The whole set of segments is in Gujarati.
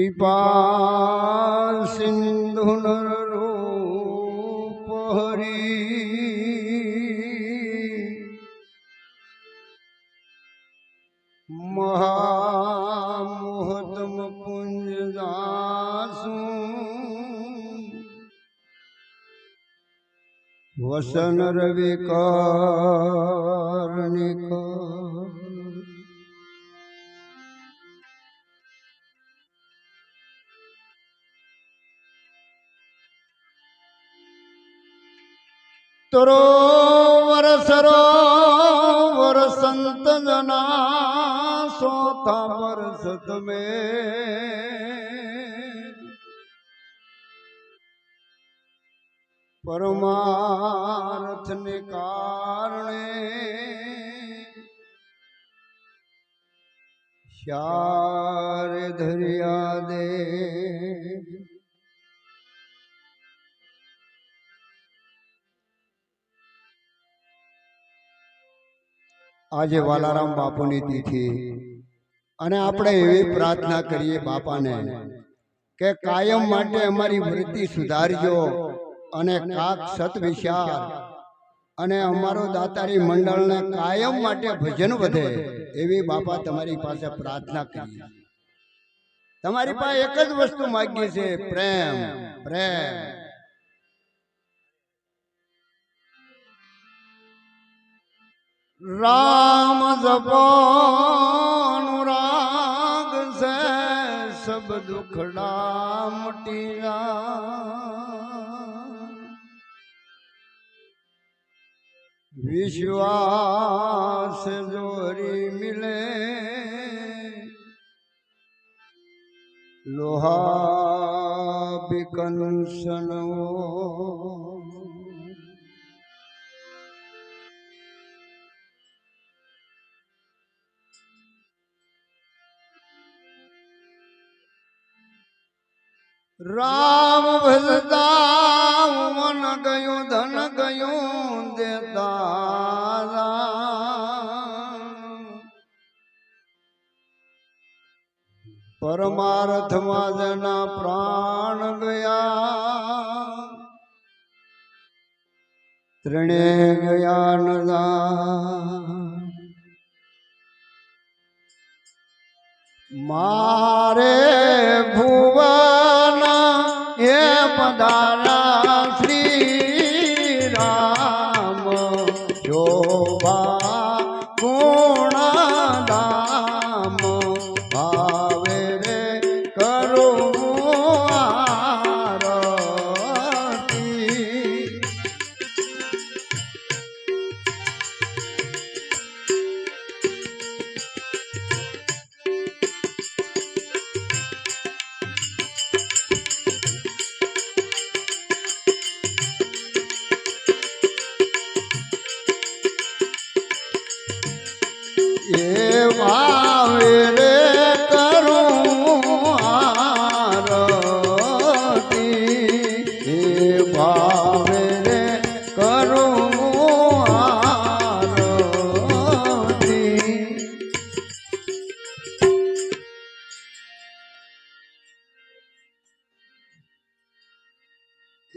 કૃપા સિંધુ રૂપ હરી મહામોહતમ પુંજ દાસુ વસન રવિ કારણિક તરોવર સરોવર સંત જના સોતા વર્ષ તમે પરમાર્થને કારણે શ્યારે ધર્યા દે આજે વાલારામ બાપુની તિથિ. અને આપણે એવી પ્રાર્થના કરીએ બાપાને કે કાયમ માટે અમારી વૃત્તિ સુધારજો અને કાક સત વિચાર અને અમારો દાતારી મંડળને કાયમ માટે ભજન વધે એવી બાપા તમારી પાસે પ્રાર્થના કરીએ. તમારી પાસે એક જ વસ્તુ માગીએ છે, પ્રેમ પ્રેમ. રામ જપોનું રાગ છે સબ દુખડા મટિયા વિશ્વાસ જોરી મિલે લોહા બિકંસનો રામ ભજતા મન ગયું, ધન ગયું, દેતા પરમાર્થમાં જેના પ્રાણ ગયા, ત્રણે ગયા નદા મારે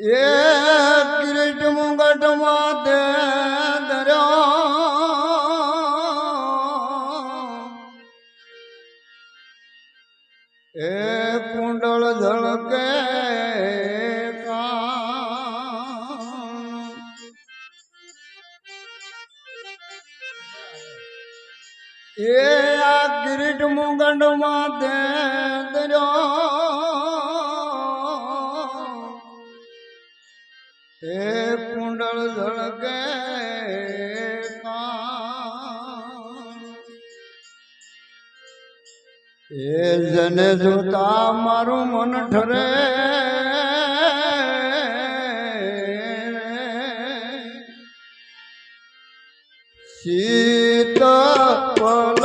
એ કિરીટ મુગટ માતે દર્યો એ કુંડળ ધળકે. એ આ કિરીટ મુગટ માતે દર્યો કાન. એ જને જોતા મારું મન ઠરે શીત પલ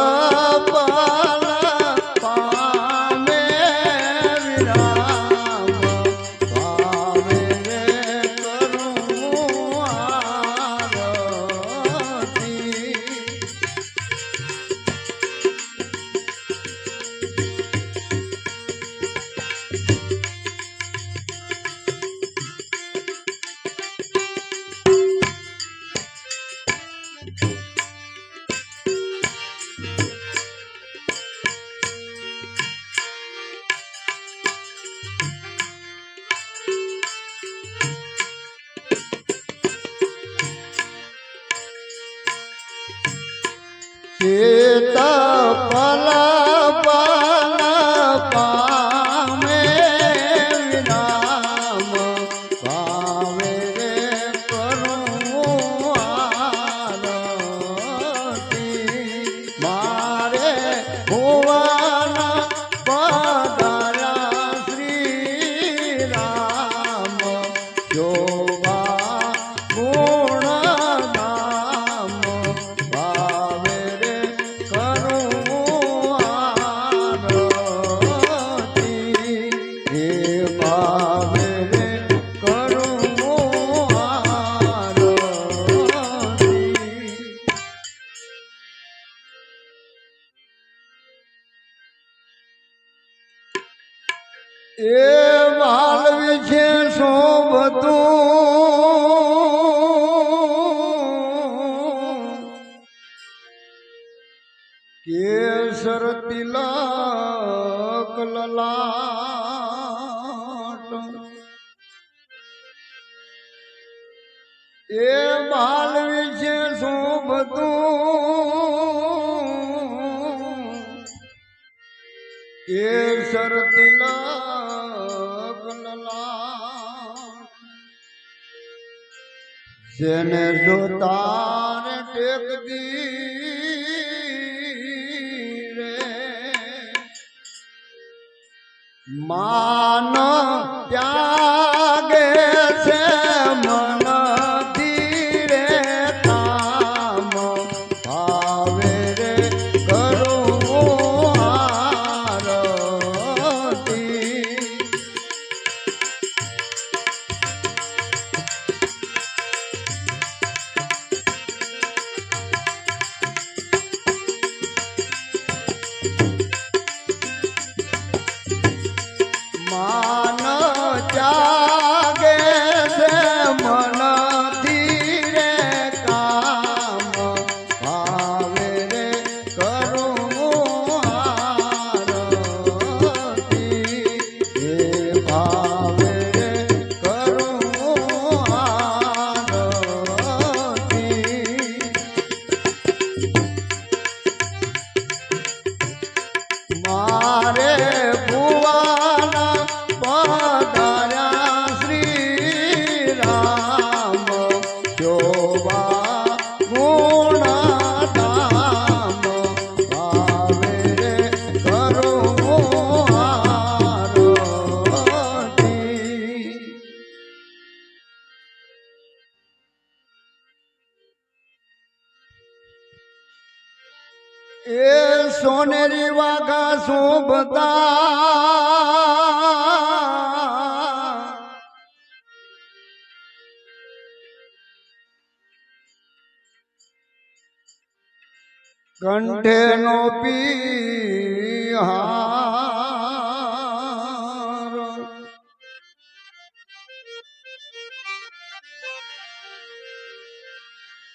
તિલક લલાટ. એ બાલ વિશે શોભતું કેસર તિલક લલાટ. જેને જોતાર ટેક માન એ સોનેરી વાઘા શોભતા કંઠે નો પીહાર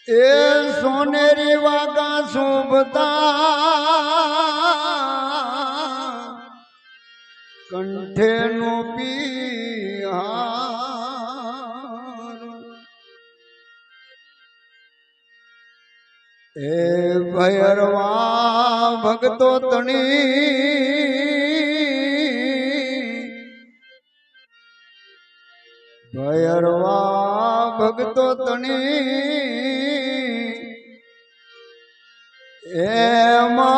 એ સોનેરી વાગા શોભતા કંઠે નો પીહાર. એ ભૈરવા ભગતો તણી. ભૈરવા ભગતો તણી. É uma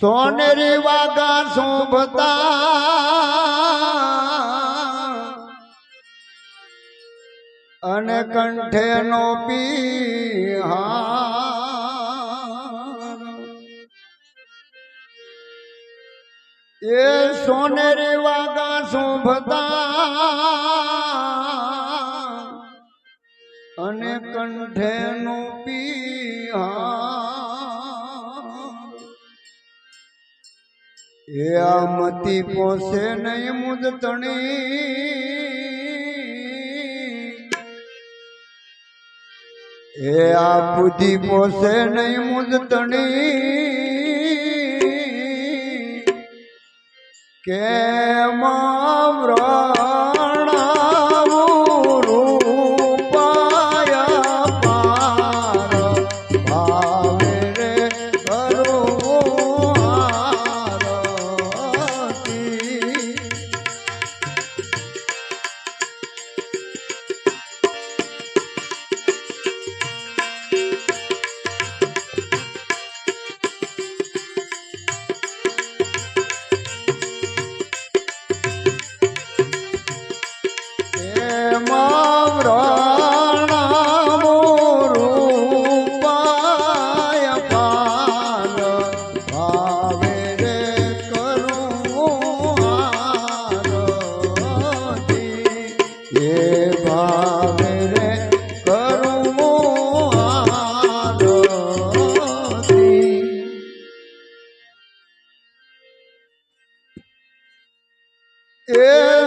સોનેરી વાગા શોભતા અને કંઠે નો એ સોનેરી વાગા શોભતા અને કંઠે નો એ આ મતી પોસે નહીં મુદ તણી. એ આ બુદ્ધિ પોસે નહીં મુદ તણી. કેમ વ્રણાવું એ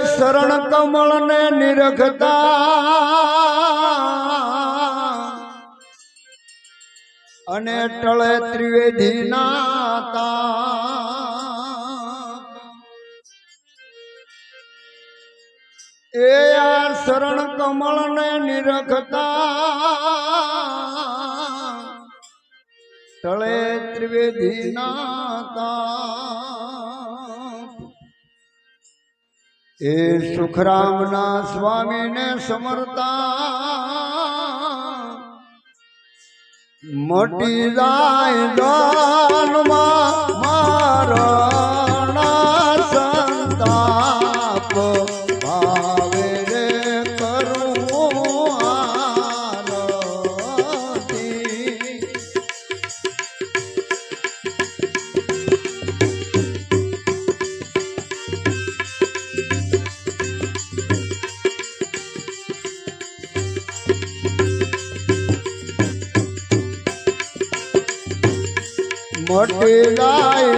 શરણ કમળ ને નિરખતા અને ટળે ત્રિવેદી નાતા એ આ શરણ કમળ ને નિરખતા તળે ત્રિવેદી નાતા એ સુખરામના સ્વામીને સમરતા. મોટી જાય દાનમાં મોટી લાય